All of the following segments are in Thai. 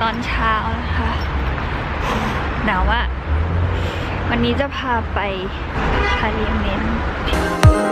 ตอนเช้านะคะ หนาวมาวันนี้จะพาไปคาเลียเมน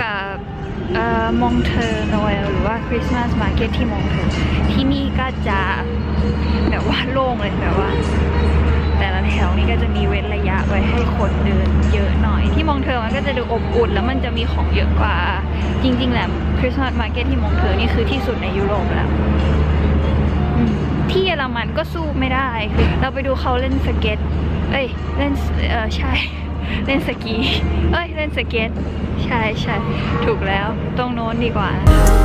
กับมองเทอร์โนเอลหรือว่าคริสต์มาสมาร์เก็ตที่มองเทอร์ที่นี่ก็จะแบบว่าโล่งเลยแบบว่า แต่ละแถวนี้ก็จะมีเว้นระยะไว้ให้คนเดินเยอะหน่อย ที่มองเทอร์มันก็จะดูอบอุ่นแล้วมันจะมีของเยอะกว่า จริง ๆ แหละคริสต์มาสมาร์เก็ตที่มองเทอร์นี่คือที่สุดในยุโรปแล้วที่เยอรมันก็สู้ไม่ได้คือเราไปดูเขาเล่นสเก็ต เอ้ย เล่น เออใช่ เล่นสกี เอ้ย เล่นสเก็ต ใช่ใช่ถูกแล้ว ตรงโน้นดีกว่านะคะ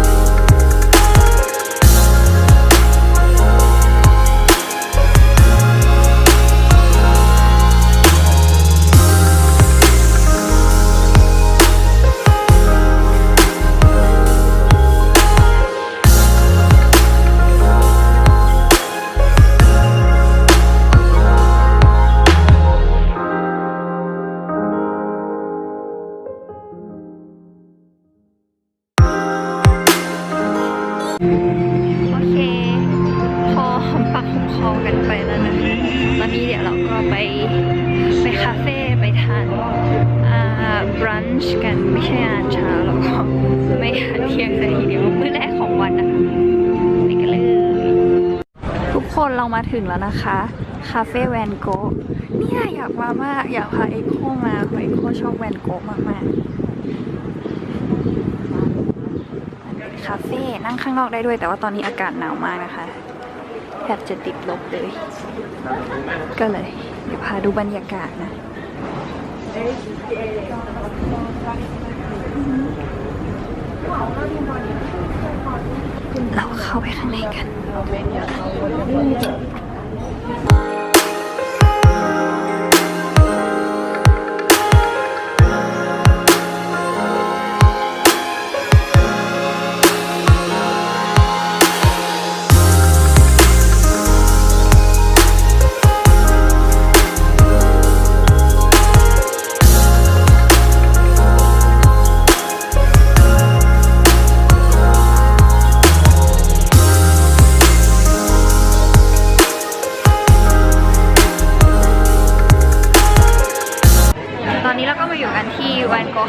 าเฟ่ไปทานบรันช์กันไม่ใช่อาหารเช้าแล้วก็ไม่อาหารเที่ยงแต่ทีเดียวมื้อแรกของวันนะคะไปกันเลยทุกคนเรามาถึงแล้วนะคะ คาเฟ่แวนโกเนี่ยอยากมามากอยากพาเอ็กโคมาเพราะเอ็กโคชอบแวนโกะมากคาเฟ่นั่งข้างนอกได้ด้วยแต่ว่าตอนนี้อากาศหนาวมากนะคะแทบจะติดลบเลย ก็เลย เดี๋ยวพาดูบรรยากาศนะเราเข้าไปข้างในกันตอน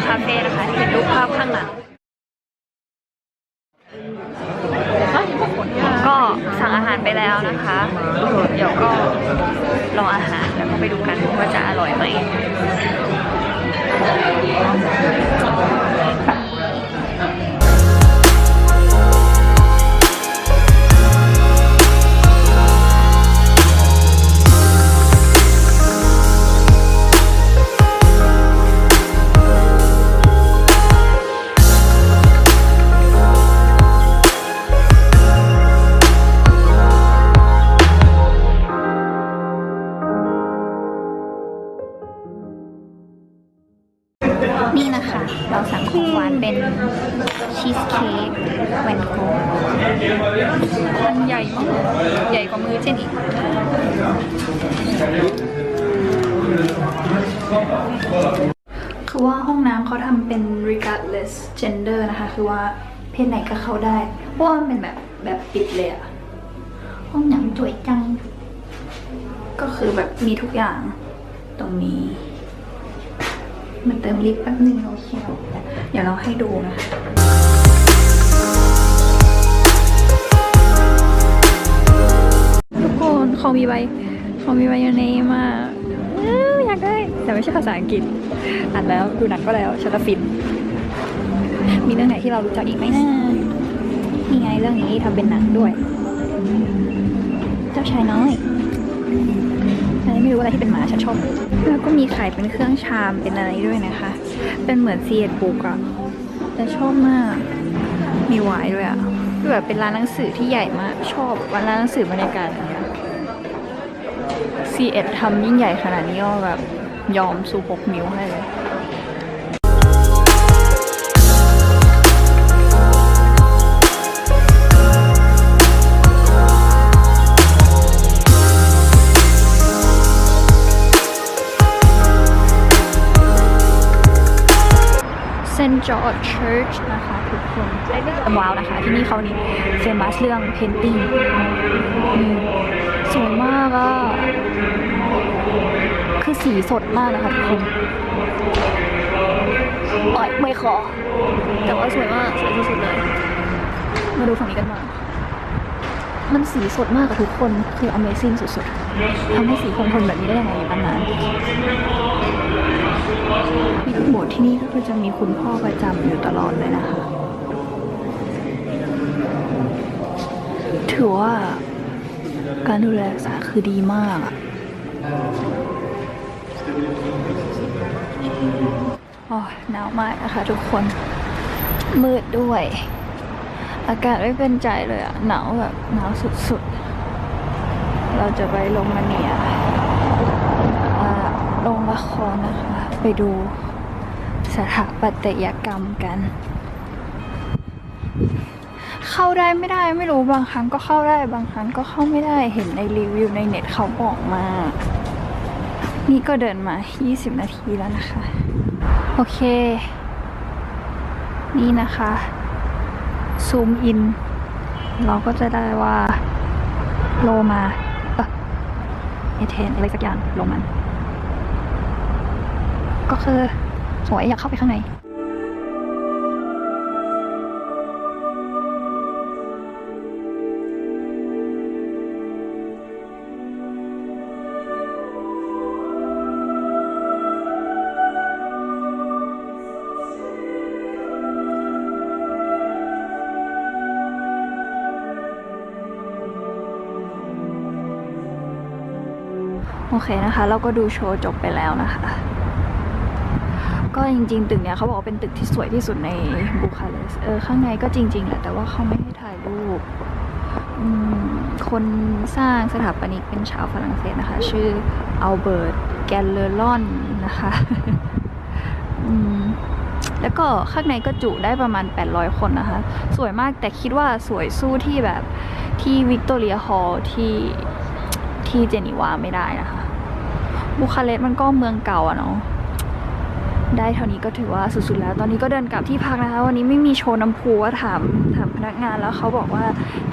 คาเฟ่นะคะที่เป็นรูปภาพข้างหลัง ก็สั่งอาหารไปแล้วนะคะ เดี๋ยวก็รออาหารแล้วก็ไปดูกันว่าจะอร่อยไหมานเป็นชีสเค้กแวนโกมันใหญ่มากใหญ่กว่ามือเจนอีกคือว่าห้องน้ำเขาทำเป็น regardless gender นะคะ คือว่าเพศไหนก็เข้าได้ เพราะว่ามันเป็นแบบแบบปิดเลยอะห้องน้ำสวยจัง ก็คือแบบมีทุกอย่างตรงนี้ มาเติมลิปแป๊บนึงโอเคเดี๋ยวเราให้ดูนะคะทุกคนเขามีใบเขามีใบยูเนมาอยากได้ แต่ไม่ใช่ภาษาอังกฤษอ่านแล้วดูหนังก็แล้วชัตฟิน มีเรื่องไหนที่เรารู้จักอีกไหมนะนี่ไงเรื่องนี้ทำเป็นหนังด้วย เจ้าชายน้อย อันนี้ไม่ไม่รู้อะไรที่เป็นหมาฉันชอบแล้วก็มีขายเป็นเครื่องชามเป็นอะไรด้วยนะคะ เป็นเหมือนซีเอ็ดบุ๊กอะแต่ชอบมาก มีไวน์ด้วยอะคือแบบเป็นร้านหนังสือที่ใหญ่มาก ชอบวันร้านหนังสือบรรยากาศอย่างเงี้ยซีเอ็ดทำยิ่งใหญ่ขนาดนี้ก็แบบยอมซูหกนิ้วให้เลย เซนต์จอร์จเชิร์ชนะคะทุกคนว้าวนะคะ ที่นี่เขานี่เฟมัสเรื่องเพนติ้งสวยมากอะคือสีสดมากนะคะทุกคนอ่อยไม่ขอ แต่ว่าสวยมาก สวยที่สุดเลย มาดูฝั่งนี้กันมา มันสีสดมากอะทุกคนคือ Amazing สุดๆทำให้สีคงทนแบบนี้ได้ยังไงอยู่ตั้งนานมีโบสถ์ที่นี่ก็คือจะมีคุณพ่อประจำอยู่ตลอดเลยนะคะ ถือว่าการดูแลรักษาคือดีมากอะอ้ยหนาวมากนะคะทุกคน มืดด้วย อากาศไม่เป็นใจเลยอะหนาวแบบหนาวสุดๆ เราจะไปโรมาเนียอ่าโรงละครนะคะ ไปดูสถาปัตยกรรมกัน เข้าได้ไม่ได้ไม่รู้บางครั้งก็เข้าได้บางครั้งก็เข้าไม่ได้เห็นในรีวิวในเน็ตเขาบอกมา นี่ก็เดินมา 20 นาทีแล้วนะคะ โอเค นี่นะคะ ซูมอิน เราก็จะได้ว่าโลมาเอเทนอะไรสักอย่างลงมัน ก็คือสวยอยากเข้าไปข้างใน โอเคนะคะ เราก็ดูโชว์จบไปแล้วนะคะ ก็จริงๆ ตึกเนี้ยเขาบอกว่าเป็นตึกที่สวยที่สุดในบูคาเรสต์เออข้างในก็จริงๆแหละแต่ว่าเขาไม่ให้ถ่ายรูปคนสร้างสถาปนิกเป็นชาวฝรั่งเศสนะคะ ชื่ออัลเบิร์ตแกลเลอรอนนะคะแล้วก็ข้างในก็จุได้ประมาณ 800 คนนะคะ สวยมากแต่คิดว่าสวยสู้ที่แบบที่วิกตอเรียฮอลล์ที่ ที่เจนีวาไม่ได้นะคะบูคาเรสต์มันก็เมืองเก่าอะเนาะได้เท่านี้ก็ถือว่าสุดๆแล้ว ตอนนี้ก็เดินกลับที่พักนะคะ วันนี้ไม่มีโชว์น้ำพุว่าถามถามพนักงานแล้วเขาบอกว่า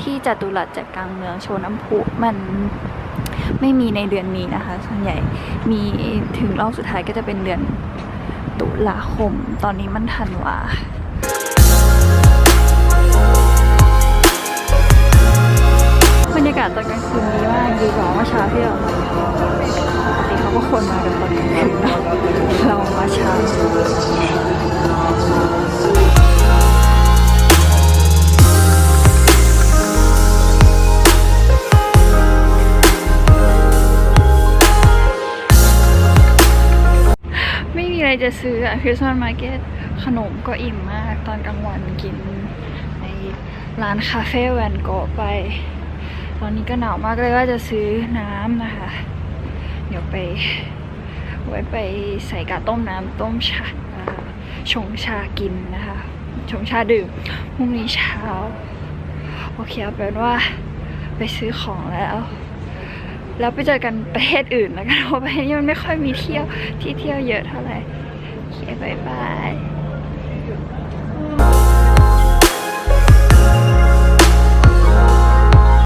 ที่จัตุรัสจัดกลางเมืองโชว์น้ำพุมันไม่มีในเดือนนี้นะคะ ส่วนใหญ่มีถึงรอบสุดท้ายก็จะเป็นเดือนตุลาคม ตอนนี้มันธันวาากาศตอนกลางคืนดีมากดีกว่าเมื่อเช้าที่เราปกติเขาก็ควรมากันตอนกลางคืนเนอะเรามาเช้าไม่มีอะไรจะซื้ออะคริสต์มาสมาร์เก็ตขนมก็อิ่มมากตอนกลางวันกิน ในร้านคาเฟ่แวนโกะไป อนนี้ก็หนาวมากเลยว่าจะซื้อน้ำนะคะ เดี๋ยวไปไว้ไปใส่กาต้มน้ำต้มชาอ่าชงชากินนะคะ ชงชาดื่มพรุ่งนี้เช้า โอเคเอาเป็นว่าไปซื้อของแล้ว แล้วไปเจอกันประเทศอื่นแล้วกันเพราะประเทศนี้มันไม่ค่อยมีเที่ยวที่เที่ยวเยอะเท่าไหร่โอเคบายบาย